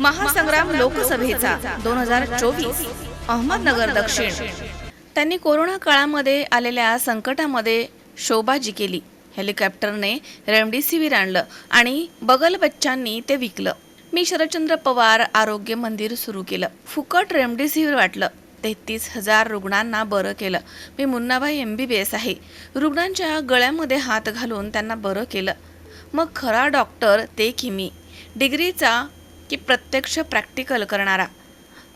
महासंग्राम लोकसभेचा दोन हजार चोवीस अहमदनगर दक्षिण. त्यांनी कोरोना काळामध्ये आलेल्या संकटामध्ये शोबाजी केली. हेलिकॉप्टरने रेमडेसिवीर आणलं आणि बगल बच्चांनी ते विकलं. मी शरदचंद्र पवार आरोग्य मंदिर सुरू केलं. फुकट रेमडेसिवीर वाटलं. तेहतीस हजार रुग्णांना बरं केलं. मी Munnabai M B B S आहे. रुग्णांच्या गळ्यामध्ये हात घालून त्यांना बरं केलं. मग खरा डॉक्टर ते की मी? डिग्रीचा की प्रत्यक्ष प्रॅक्टिकल करणारा.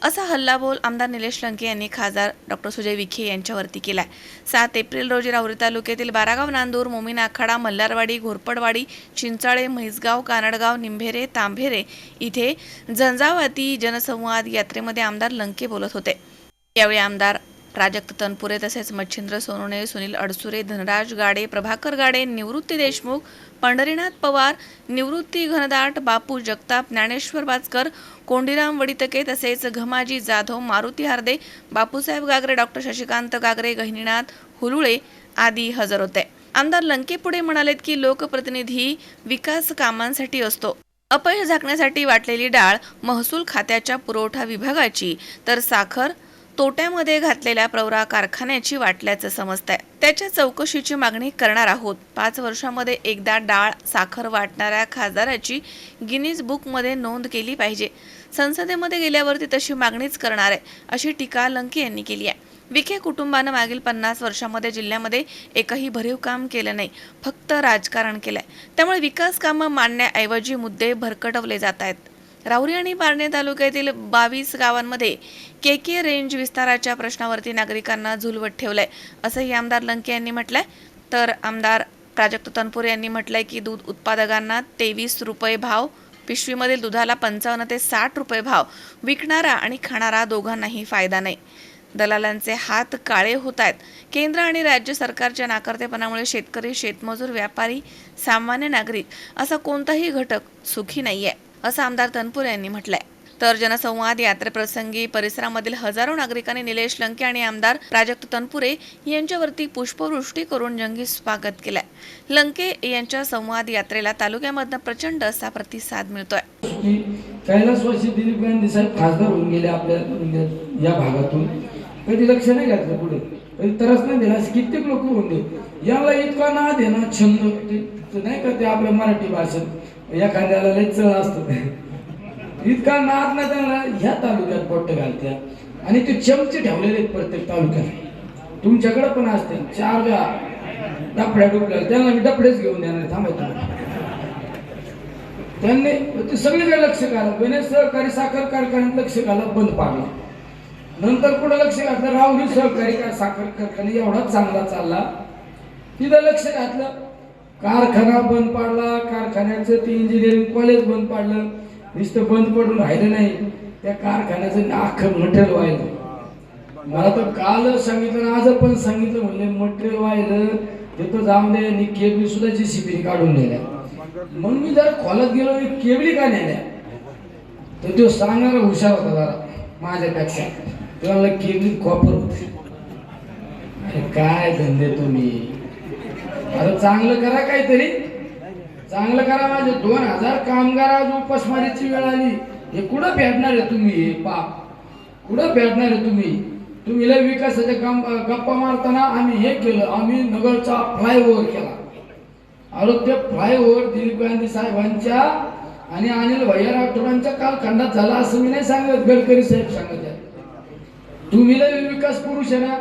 असा हल्लाबोल आमदार निलेश लंके यांनी खासदार डॉक्टर सुजय विखे यांच्यावरती केला आहे सात एप्रिल रोजी राहुरी तालुक्यातील बारागाव नांदूर मोमीन आखाडा मल्हारवाडी घोरपडवाडी चिंचाळे म्हैसगाव कानडगाव निंभेरे तांभेरे इथे झंझावाती जनसंवाद यात्रेमध्ये आमदार लंके बोलत होते. यावेळी आमदार प्राजक्त तनपुरे तसेच मच्छिंद्र सोनवणे सुनील अडसुरे धनराज गाडे प्रभाकर गाडे निवृत्ती देशमुख पंढरीनाथ पवार निवृत्ती घनदाट बापू जगताप ज्ञानेश्वर बाचकर कोंडीराम वडितके तसेच घमाजी जाधव मारुती हार्दे बापूसाहेब गागरे डॉक्टर शशिकांत गागरे गहिनीनाथ हुलुळे आदी हजर होते. आमदार लंके पुढे म्हणालेत की लोकप्रतिनिधी विकास कामांसाठी असतो. अपयश झाकण्यासाठी वाटलेली डाळ महसूल खात्याच्या पुरवठा विभागाची तर साखर तोट्यामध्ये घातलेल्या प्रवरा कारखान्याची वाटल्याचं समजत आहे त्याच्या चौकशीची मागणी करणार आहोत. पाच वर्षामध्ये एकदा डाळ साखर वाटणाऱ्या खासदाराची गिनीज बुकमध्ये नोंद केली पाहिजे. संसदेमध्ये गेल्यावरती तशी मागणीच करणार आहे अशी टीका लंके यांनी केली आहे. विखे कुटुंबानं मागील पन्नास वर्षामध्ये जिल्ह्यामध्ये एकही भरीव काम केलं नाही फक्त राजकारण केलंय. त्यामुळे विकास कामं मांडण्याऐवजी मुद्दे भरकटवले जात आहेत. राहुरी आणि पारणे तालुक्यातील बावीस गावांमध्ये के के रेंज विस्ताराच्या प्रश्नावरती नागरिकांना झुलवत ठेवलंय. असंही आमदार लंके यांनी म्हटलंय. तर आमदार प्राजक्त तनपुरे यांनी म्हटलंय की दूध उत्पादकांना तेवीस रुपये भाव पिशवीमधील दुधाला पंचावन्न ते साठ रुपये भाव विकणारा आणि खाणारा दोघांनाही फायदा नाही. दलालांचे हात काळे होत आहेत. केंद्र आणि राज्य सरकारच्या नाकर्तेपणामुळे शेतकरी शेतमजूर व्यापारी सामान्य नागरिक असा कोणताही घटक सुखी नाही आहे असं आमदार तनपुरे यांनी म्हटलंय. तर जनसंवाद यात्रेप्रसंगी परिसरामधील हजारो नागरिकांनी निलेश लंके आणि आमदार प्राजक्त तनपुरे यांच्यावरती पुष्पवृष्टी करून जंगी स्वागत केलंय. लंके यांच्या संवाद यात्रेला तालुक्यामधनं प्रचंड असा प्रतिसाद मिळतोय. कैलासवासी दिलीप गांधी साहेब खासदार होऊन गेले आपल्या या भागातून. कधी लक्ष नाही घातलं पुढे? तरच नाही देणार कित्येक लोक होऊन याला इतका ना देणार छंद नाही का ते आपल्या मराठी भाषेत एखाद्याला लय चळ असत. इतका नाद ना त्यांना ह्या तालुक्यात पोट्ट घालत्या. आणि ते चमचे ठेवलेले आहेत प्रत्येक तालुक्यात. तुमच्याकडे पण असते. चार वेळा डफड्या डुबल्या. त्यांना मी डफडेच घेऊन देणार थांबायचं त्यांनी ते सगळीकडे लक्ष घाला गणेश सहकारी साखर कारखान्यात लक्ष घाला बंद पाडला. नंतर पुढे लक्ष घातलं. राहुरी सहकारी का- साखर कारखाना एवढा चांगला चालला. तिथं लक्ष घातलं. कारखाना बंद पाडला. कारखान्याचं ते इंजिनिअरिंग कॉलेज बंद पाडलं. नुसतं बंद पडून राहिलं नाही. त्या कारखान्याचं नाख मटेरियल व्हायलं. मला तर काल सांगितलं आज पण सांगितलं म्हणले मटेरियल व्हायलं. तिथं जाऊन दे. आणि केबली सुद्धा जी सी काढून नेल्या. मग मी जरा खोलात गेलो आणि केबली का नेल्या? तर तो सांगणारा हुशार होता जरा माझ्यापेक्षा. तुम्हाला केली कॉपर होते. अरे काय धंदे तुम्ही? अरे चांगलं करा काहीतरी. चांगलं करा माझे. दोन हजार कामगार आज उपासमारीची वेळ आली. हे कुठं भेटणार आहे तुम्ही? हे बाप कुठं भेटणार आहे तुम्ही? तुम्ही लय विकासाच्या काम गप्पा मारताना आम्ही हे केलं. आम्ही नगरचा फ्लायओव्हर केला. अरे ते फ्लायओव्हर दिलीप गांधी साहेबांच्या आणि अनिल भैया राठोडांच्या कालखंडात झाला असं मी नाही सांगत. गडकरी साहेब सांगत आहेत. तुम्ही लय विकास पुरुष आहे ना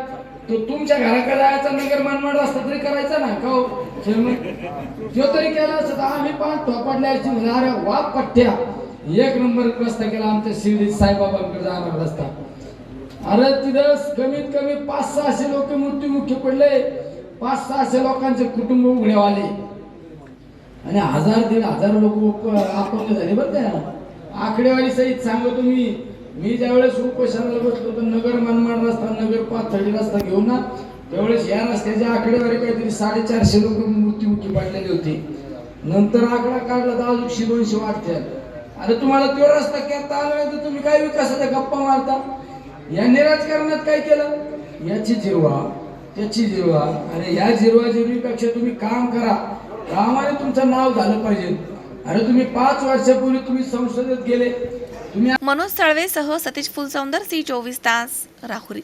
तो तुमच्या घराकडे जायचा नगर मनमाड रस्ता तरी करायचा ना का हो? तो तरी केला असता तर आम्ही पाच थोपाडल्या म्हणजे अरे वा पट्ट्या एक नंबर रस्ता केला आमच्या शिर्डी साईबाबांकडे जाणार रस्ता. अरे तिथं कमीत कमी पाच सहाशे लोक मुख्य पडले. पाच सहाशे लोकांचे कुटुंब उघड्यावाले. आले आणि हजार दीड हजार लोक अपंग झाले बरं त्या आकडेवारी सहित सांगतो मी. मी ज्यावेळेस उपोषणाला बसलो तर नगर मनमाड रस्ता नगर पाथळी रस्ता घेऊन ना त्यावेळेस या रस्त्याच्या आकडेवारी काहीतरी साडेचारशे लोक मृत्यूमुखी पडलेले होते. नंतर आकडा काढला तर अजून दोनशे वाढते अरे तुम्हाला तो रस्ता करता आला नाही तर तुम्ही काय विकासाच्या गप्पा मारता? यांनी राजकारणात काय केलं? याची जिरवा त्याची जिरवा. आणि या जिरवा जिरवीपेक्षा तुम्ही काम करा. कामाने तुमचं नाव झालं पाहिजे. अरे तुम्ही पाच वर्षापूर्वी तुम्ही संसदेत गेले. मनोज साळवेसह सतीश फुलसौंदर सी चोवीस तास राहुरी.